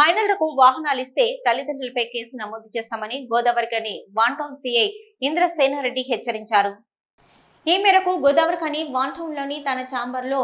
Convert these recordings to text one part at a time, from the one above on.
మైనర్లకు వాహనాలు ఇస్తే తల్లిదండ్రులపై కేసు నమోదు చేస్తామని గోదావరికని వాంటౌన్ సిఐ ఇంద్రసేనారెడ్డి హెచ్చరించారు. ఈ మేరకు గోదావరికని వాంటౌన్లోని తన ఛాంబర్లో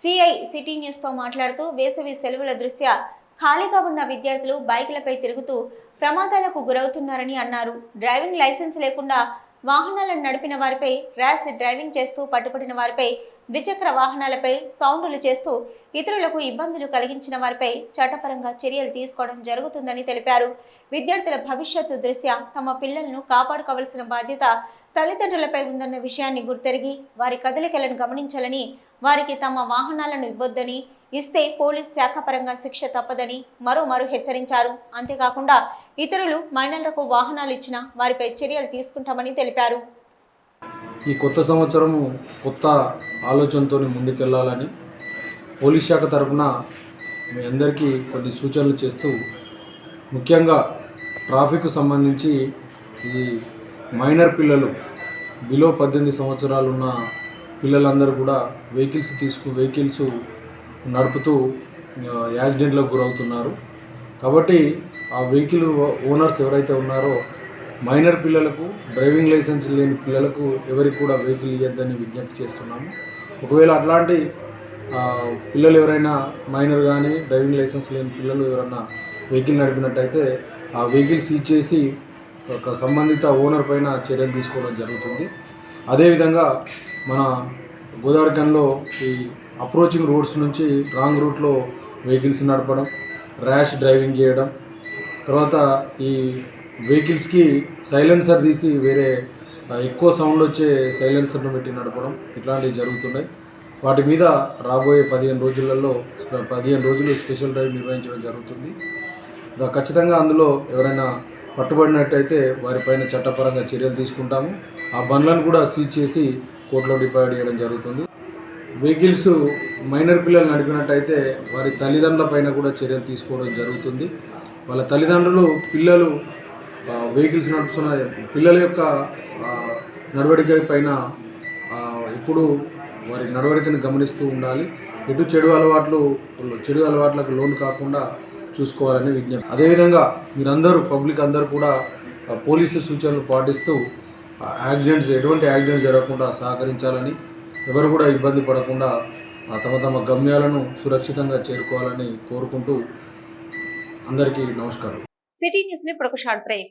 సిఐ సిటీ న్యూస్తో మాట్లాడుతూ వేసవి సెలవుల దృష్ట్యా ఖాళీగా ఉన్న విద్యార్థులు బైకులపై తిరుగుతూ ప్రమాదాలకు గురవుతున్నారని అన్నారు. డ్రైవింగ్ లైసెన్స్ లేకుండా వాహనాలను నడిపిన వారిపై ర్యాష్ డ్రైవింగ్ చేస్తూ పట్టుబడిన వారిపై ద్విచక్ర వాహనాలపై సౌండులు చేస్తూ ఇతరులకు ఇబ్బందులు కలిగించిన వారిపై చట్టపరంగా చర్యలు తీసుకోవడం జరుగుతుందని తెలిపారు. విద్యార్థుల భవిష్యత్తు దృష్ట్యా తమ పిల్లలను కాపాడుకోవలసిన బాధ్యత తల్లిదండ్రులపై ఉందన్న విషయాన్ని గుర్తెరిగి వారి కదలికలను గమనించాలని వారికి తమ వాహనాలను ఇవ్వొద్దని ఇస్తే పోలీస్ శాఖ పరంగా శిక్ష తప్పదని మరో మరో హెచ్చరించారు. అంతేకాకుండా ఇతరులు మైనర్లకు వాహనాలు ఇచ్చినా వారిపై చర్యలు తీసుకుంటామని తెలిపారు. ఈ కొత్త సంవత్సరము కొత్త ఆలోచనతో ముందుకెళ్ళాలని పోలీస్ శాఖ తరఫున మీ అందరికీ కొన్ని సూచనలు చేస్తూ ముఖ్యంగా ట్రాఫిక్ సంబంధించి ఈ మైనర్ పిల్లలు బిలో పద్దెనిమిది సంవత్సరాలు ఉన్న పిల్లలందరూ కూడా వెహికల్స్ తీసుకు వెహికల్స్ నడుపుతూ యాక్సిడెంట్లకు గురవుతున్నారు. కాబట్టి ఆ వెహికల్ ఓనర్స్ ఎవరైతే ఉన్నారో మైనర్ పిల్లలకు డ్రైవింగ్ లైసెన్స్ లేని పిల్లలకు ఎవరికి కూడా వెహికల్ ఇవ్వద్దని విజ్ఞప్తి చేస్తున్నాము. ఒకవేళ అట్లాంటి పిల్లలు ఎవరైనా మైనర్ కానీ డ్రైవింగ్ లైసెన్స్ లేని పిల్లలు ఎవరైనా వెహికల్ నడిపినట్టయితే ఆ వెహికల్ సీజ్ చేసి ఒక సంబంధిత ఓనర్ పైన చర్యలు తీసుకోవడం జరుగుతుంది. అదేవిధంగా మన గోదావరికంలో ఈ అప్రోచింగ్ రోడ్స్ నుంచి రాంగ్ రూట్లో వెహికల్స్ నడపడం ర్యాష్ డ్రైవింగ్ చేయడం తర్వాత ఈ వెహికల్స్కి సైలెన్సర్ తీసి వేరే ఎక్కువ సౌండ్ వచ్చే సైలెన్సర్ను పెట్టి నడపడం ఇట్లాంటివి జరుగుతున్నాయి. వాటి మీద రాబోయే పదిహేను రోజులలో పదిహేను రోజులు స్పెషల్ డ్రైవ్ నిర్వహించడం జరుగుతుంది. దా- ఖచ్చితంగా అందులో ఎవరైనా పట్టుబడినట్టయితే వారిపైన చట్టపరంగా చర్యలు తీసుకుంటాము. ఆ బండ్లను కూడా సీజ్ చేసి కోర్టులో డిపాజిట్ చేయడం జరుగుతుంది. వెహికల్స్ మైనర్ పిల్లలు నడిపినట్టయితే వారి తల్లిదండ్రుల పైన కూడా చర్యలు తీసుకోవడం జరుగుతుంది. వాళ్ళ తల్లిదండ్రులు పిల్లలు వెహికల్స్ నడుపుతున్న పిల్లల యొక్క నడవడిక పైన ఇప్పుడు ఎప్పుడు వారి నడవడికను గమనిస్తూ ఉండాలి. ఎటు చెడు అలవాట్లు చెడు అలవాట్లకు లోన్ కాకుండా చూసుకోవాలని విజ్ఞప్తి. అదేవిధంగా మీరందరూ పబ్లిక్ అందరూ కూడా పోలీసు సూచనలు పాటిస్తూ యాక్సిడెంట్స్ ఎటువంటి యాక్సిడెంట్స్ జరగకుండా సహకరించాలని ఎవరు కూడా ఇబ్బంది పడకుండా తమ తమ గమ్యాలను సురక్షితంగా చేరుకోవాలని కోరుకుంటూ అందరికీ నమస్కారం. సిటీ న్యూస్ని ఇప్పుడు ఒక short break.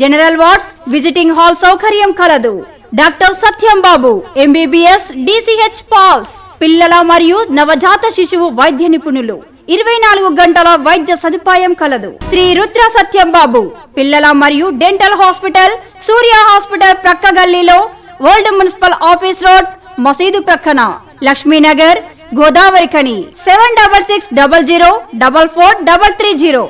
General wards visiting hall సౌకర్యం కలదు. Doctor Satyam Babu MBBS DCH PALS పిల్లల మరియు నవజాత శిశువు వైద్య నిపుణులు. ఇరవై నాలుగు గంటల వైద్య సదుపాయం కలదు. శ్రీ రుద్ర సత్యం బాబు పిల్లల మరియు డెంటల్ హాస్పిటల్ సూర్య హాస్పిటల్ ప్రక్క గల్లీలో వరల్డ్ మున్సిపల్ ఆఫీస్ రోడ్ మసీదు ప్రక్కన. Lakshminagar Godavari Khani seven double six double zero double four double three zero